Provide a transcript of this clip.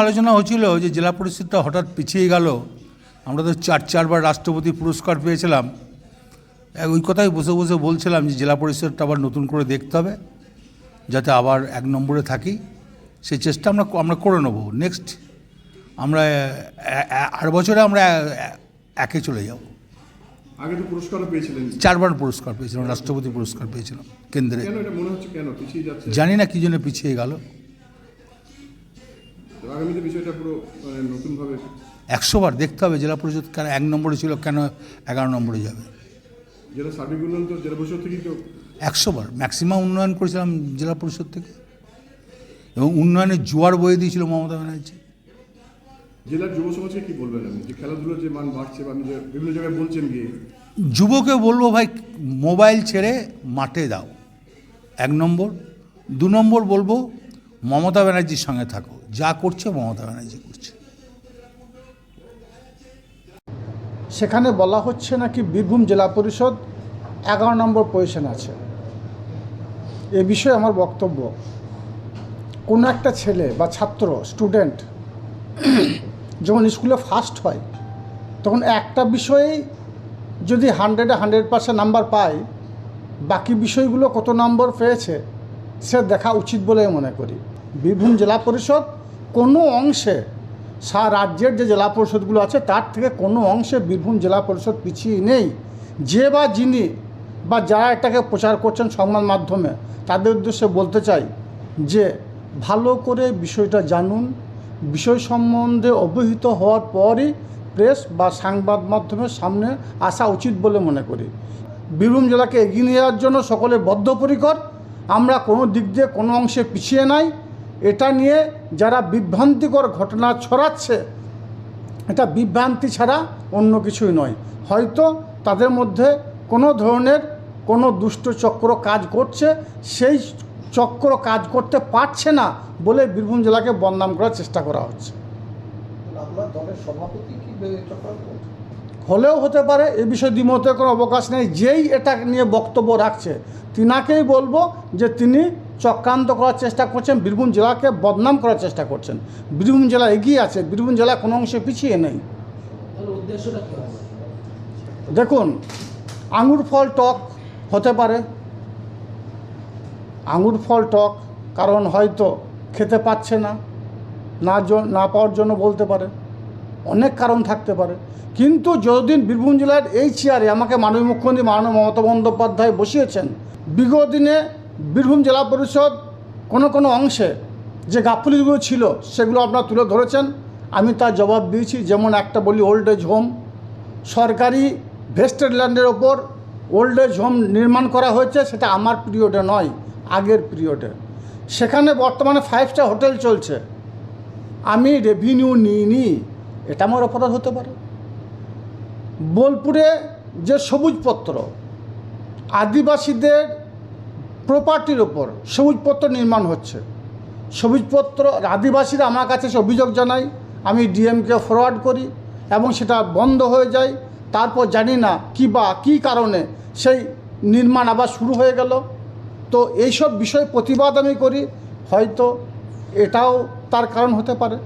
আলোচনা হচ্ছিল যে জেলা পরিষদটা হঠাৎ পিছিয়ে গেল। আমরা তো চার চারবার রাষ্ট্রপতি পুরস্কার পেয়েছিলাম। ওই কথাই বসে বসে বলছিলাম যে জেলা পরিষদটা আবার নতুন করে দেখতে হবে যাতে আবার এক নম্বরে থাকি। সেই চেষ্টা আমরা আমরা করে নেব। নেক্সট আমরা আর বছরে আমরা একে চলে যাব। আগে তো পুরস্কারও পেয়েছিলেন। চারবার পুরস্কার পেয়েছিলাম রাষ্ট্রপতি পুরস্কার পেয়েছিলাম কেন্দ্রে। জানি না কী জন্য পিছিয়ে গেল। আগামীতে বিষয়টা পুরো মানে নতুনভাবে একশো বার দেখতে হবে জেলা পরিষদ কেন এক নম্বরে ছিল কেন এগারো নম্বরে যাবে। জেলা সার্বিক উন্নয়ন তো জেলা পরিষদ থেকেই তো একশো বার ম্যাক্সিমাম উন্নয়ন করেছিলাম জেলা পরিষদ থেকে। এবং উন্নয়নের জোয়ার বয়ে দিয়েছিল মমতা ব্যানার্জি। জেলার যুব সমাজকে কি বলবেন আপনি? যে খেলাধুলোর যে মান বাড়ছে বা আপনি বিভিন্ন জায়গায় বলছেন গিয়ে। যুবকে বলব ভাই মোবাইল ছেড়ে মাঠে দাও। এক নম্বর। দু নম্বর বলব মমতা ব্যানার্জির সঙ্গে থাকো। যা করছে, মমতা ব্যানার্জি করছে। সেখানে বলা হচ্ছে নাকি বীরভূম জেলা পরিষদ এগারো নম্বর পজিশন আছে। এ বিষয়ে আমার বক্তব্য, কোনো একটা ছেলে বা ছাত্র স্টুডেন্ট যখন স্কুলে ফার্স্ট হয়, তখন একটা বিষয়েই যদি হান্ড্রেডে হান্ড্রেড পার্সেন্ট নাম্বার পায়, বাকি বিষয়গুলো কত নম্বর পেয়েছে, সে দেখা উচিত বলে মনে করি। বীরভূম জেলা পরিষদ কোনো অংশে সা রাজ্যের যে জেলা পরিষদগুলো আছে, তার থেকে কোনো অংশে বীরভূম জেলা পরিষদ পিছিয়ে নেই। যে বা যিনি বা যারা এটাকে প্রচার করছেন সংবাদ মাধ্যমে, তাদের উদ্দেশ্যে বলতে চাই যে ভালো করে বিষয়টা জানুন। বিষয় সম্বন্ধে অবহিত হওয়ার পরই প্রেস বা সংবাদ মাধ্যমের সামনে আসা উচিত বলে মনে করি। বীরভূম জেলাকে এগিয়ে নিয়ে যাওয়ার জন্য সকলে বদ্ধপরিকর। আমরা কোনো দিক দিয়ে কোনো অংশে পিছিয়ে নাই। এটা নিয়ে যারা বিভ্রান্তিকর ঘটনা ছড়াচ্ছে এটা বিভ্রান্তি ছাড়া অন্য কিছুই নয়। হয়তো তাদের মধ্যে কোনো ধরনের কোনো দুষ্ট চক্র কাজ করছে সেই চক্র কাজ করতে পারছে না বলে বীরভূম জেলাকে বদনাম করার চেষ্টা করা হচ্ছে? হলেও হতে পারে এ বিষয়ে দ্বিমতের কোনো অবকাশ নেই। যেই এটা নিয়ে বক্তব্য রাখছে তিনাকেই বলব যে তিনি চক্রান্ত করার চেষ্টা করছেন বীরভূম জেলাকে বদনাম করার চেষ্টা করছেন। বীরভূম জেলা এগিয়ে আছে বীরভূম জেলা কোনো অংশে পিছিয়ে নেই। দেখুন আঙুর ফল টক হতে পারে। আঙুর ফল টক কারণ হয়তো খেতে পাচ্ছে না না না পাওয়ার জন্য বলতে পারে। অনেক কারণ থাকতে পারে। কিন্তু যতদিন বীরভূম জেলার এই চেয়ারে আমাকে মাননীয় মুখ্যমন্ত্রী মাননীয় মমতা বন্দ্যোপাধ্যায় বসিয়েছেন বিগত দিনে বীরভূম জেলা পরিষদ কোনো কোনো অংশে যে গাফলিগুলো ছিল সেগুলো আপনারা তুলে ধরেছেন। আমি তার জবাব দিয়েছি, যেমন একটা বলি ওল্ড এজ হোম সরকারি ভেস্টেড ল্যান্ডের ওপর ওল্ড এজ হোম নির্মাণ করা হয়েছে, সেটা আমার পিরিয়ডে নয়, আগের পিরিয়ডে সেখানে বর্তমানে ফাইভ স্টার হোটেল চলছে। আমি রেভিনিউ নিইনি, এটা আমার অপরাধ হতে পারে। বোলপুরে যে সবুজপত্র, আদিবাসীদের প্রপার্টির ওপর সবুজপত্র নির্মাণ হচ্ছে। সবুজপত্র, আদিবাসীরা আমার কাছে এসে অভিযোগ জানায়, আমি ডিএমকে ফরওয়ার্ড করি এবং সেটা বন্ধ হয়ে যায়। তারপর জানি না কী বা কী কারণে সেই নির্মাণ আবার শুরু হয়ে গেল। তো এইসব বিষয়ে প্রতিবাদ আমি করি, হয়তো এটাও তার কারণ হতে পারে।